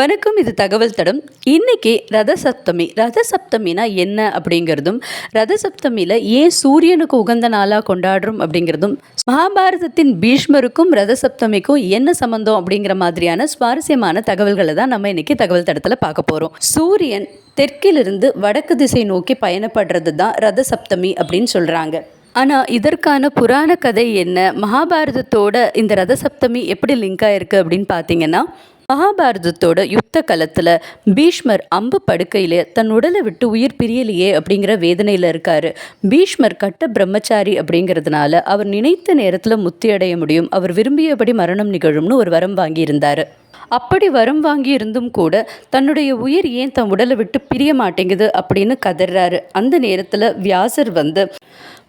வணக்கம் இது தகவல் தடம். இன்னைக்கு ரத சப்தமி ரத சப்தமினா என்ன அப்படிங்கிறதும் ரத சப்தமியில் ஏன் சூரியனுக்கு உகந்த நாளாக கொண்டாடுறோம் அப்படிங்கிறதும் மகாபாரதத்தின் பீஷ்மருக்கும் ரத சப்தமிக்கும் என்ன சம்மந்தம் அப்படிங்கிற மாதிரியான சுவாரஸ்யமான தகவல்களை தான் நம்ம இன்னைக்கு தகவல் தடத்தில் பார்க்க போகிறோம் சூரியன் தெற்கிலிருந்து வடக்கு திசை நோக்கி பயணப்படுறது தான் ரத சப்தமி அப்படின்னு சொல்கிறாங்க ஆனால் இதற்கான புராண கதை என்ன? மகாபாரதத்தோட இந்த ரத சப்தமி எப்படி லிங்க் ஆயிருக்கு அப்படின்னு பார்த்தீங்கன்னா மகாபாரதத்தோட யுத்த களத்தில் பீஷ்மர் அம்பு படுக்கையிலே தன் உடலை விட்டு உயிர் பிரியலையே அப்படிங்கிற வேதனையில் இருக்காரு. பீஷ்மர் கட்ட பிரம்மச்சாரி அப்படிங்கிறதுனால அவர் நினைத்த நேரத்தில் முத்தி அடைய முடியும். அவர் விரும்பியபடி மரணம் நிகழும்னு ஒரு வரம் வாங்கியிருந்தார். அப்படி வரம் வாங்கி இருந்தும் கூட தன்னுடைய உயிர் ஏன் தன் உடலை விட்டு பிரிய மாட்டேங்குது அப்படின்னு கதறாரு. அந்த நேரத்தில் வியாசர் வந்து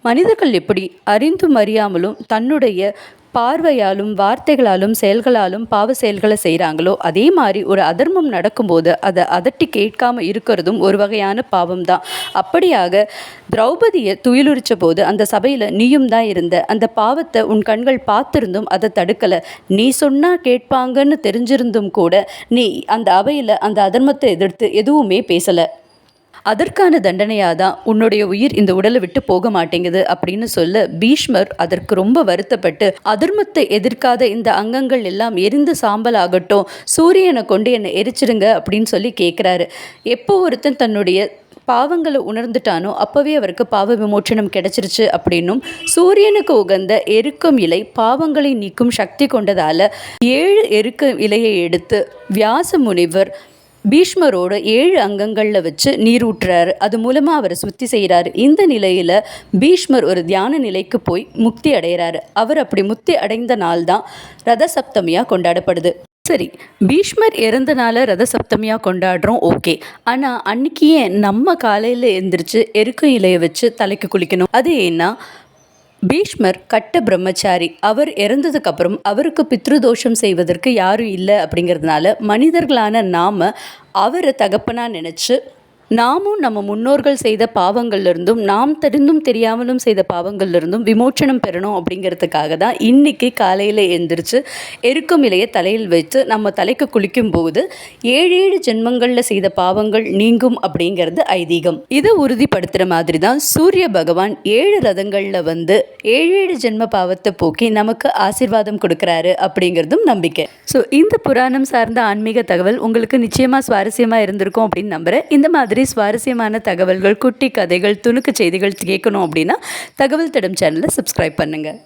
மனிதர்கள் எப்படி அறிந்தும் அறியாமலும் தன்னுடைய பார்வையாலும் வார்த்தைகளாலும் செயல்களாலும் பாவ செயல்களை செய்கிறாங்களோ அதே மாதிரி ஒரு அதர்மம் நடக்கும்போது அதை அதட்டி கேட்காம இருக்கிறதும் ஒரு வகையான பாவம் தான் அப்படியாக திரௌபதியை துயிலுரிச்ச போது அந்த சபையில் நீயும் தான் இருந்த அந்த பாவத்தை உன் கண்கள் பார்த்துருந்தும் அதை தடுக்கலை. நீ சொன்னால் கேட்பாங்கன்னு தெரிஞ்சிருந்தும் கூட நீ அந்த அவையில் அந்த அதர்மத்தை எதிர்த்து எதுவுமே பேசலை. அதற்கான தண்டனையாக தான் உன்னுடைய உயிர் இந்த உடலை விட்டு போக மாட்டேங்குது அப்படின்னு சொல்ல பீஷ்மர் அதற்கு ரொம்ப வருத்தப்பட்டு அதர்மத்தை எதிர்க்காத இந்த அங்கங்கள் எல்லாம் எரிந்து சாம்பல் ஆகட்டும் சூரியனை கொண்டு என்னை எரிச்சிடுங்க அப்படின்னு சொல்லி கேட்குறாரு எப்போ ஒருத்தன் தன்னுடைய பாவங்களை உணர்ந்துட்டானோ அப்போவே அவருக்கு பாவ விமோச்சனம் கிடைச்சிருச்சு அப்படின்னும் சூரியனுக்கு உகந்த எருக்கம் இலை பாவங்களை நீக்கும் சக்தி கொண்டதால் ஏழு எருக்க இலையை எடுத்து வியாச முனிவர் பீஷ்மரோட ஏழு அங்கங்களில் வச்சு நீர் ஊற்றுறாரு அது மூலமாக அவரை சுத்தி செய்கிறாரு இந்த நிலையில் பீஷ்மர் ஒரு தியான நிலைக்கு போய் முக்தி அடைகிறாரு அவர் அப்படி முக்தி அடைந்த நாள் தான் ரத சப்தமியாக கொண்டாடப்படுது. சரி பீஷ்மர் இறந்தனால ரத சப்தமியாக கொண்டாடுறோம் ஓகே. ஆனால் அன்னைக்கு ஏன் நம்ம காலையில் எழுந்திரிச்சு எருக்க இலையை வச்சு தலைக்கு குளிக்கணும். அது ஏன்னா பீஷ்மர் கட்ட பிரம்மச்சாரி. அவர் இறந்ததுக்கப்புறம் அவருக்கு பித்ருதோஷம் செய்வதற்கு யாரும் இல்லை அப்படிங்கிறதுனால மனிதர்களான நாம் அவரை தகப்பனாக நினச்சி நாமும் நம்ம முன்னோர்கள் செய்த பாவங்கள்லேருந்தும் நாம் தெரிந்தும் தெரியாமலும் செய்த பாவங்கள்லேருந்தும் விமோச்சனம் பெறணும் அப்படிங்கிறதுக்காக தான் இன்றைக்கி காலையில் எழுந்திரிச்சு எருக்கும் இலையை தலையில் வைத்து நம்ம தலைக்கு குளிக்கும் போது ஏழு ஏழு ஜென்மங்களில் செய்த பாவங்கள் நீங்கும் அப்படிங்கிறது ஐதீகம். இதை உறுதிப்படுத்துகிற மாதிரி தான் சூரிய பகவான் ஏழு ரதங்களில் வந்து ஏழு ஏழு ஜென்ம பாவத்தை போக்கி நமக்கு ஆசிர்வாதம் கொடுக்குறாரு அப்படிங்கிறதும் நம்பிக்கை. ஸோ இந்த புராணம் சார்ந்த ஆன்மீக தகவல் உங்களுக்கு நிச்சயமாக சுவாரஸ்யமாக இருந்திருக்கும் அப்படின்னு நம்புகிறேன் இந்த மாதிரி மாதிரி சுவாரஸ்யமான தகவல்கள் குட்டி கதைகள் துணுக்கு செய்திகள் கேட்கணும் அப்படின்னா தகவல் தடம் சேனலை சப்ஸ்கிரைப் பண்ணுங்கள்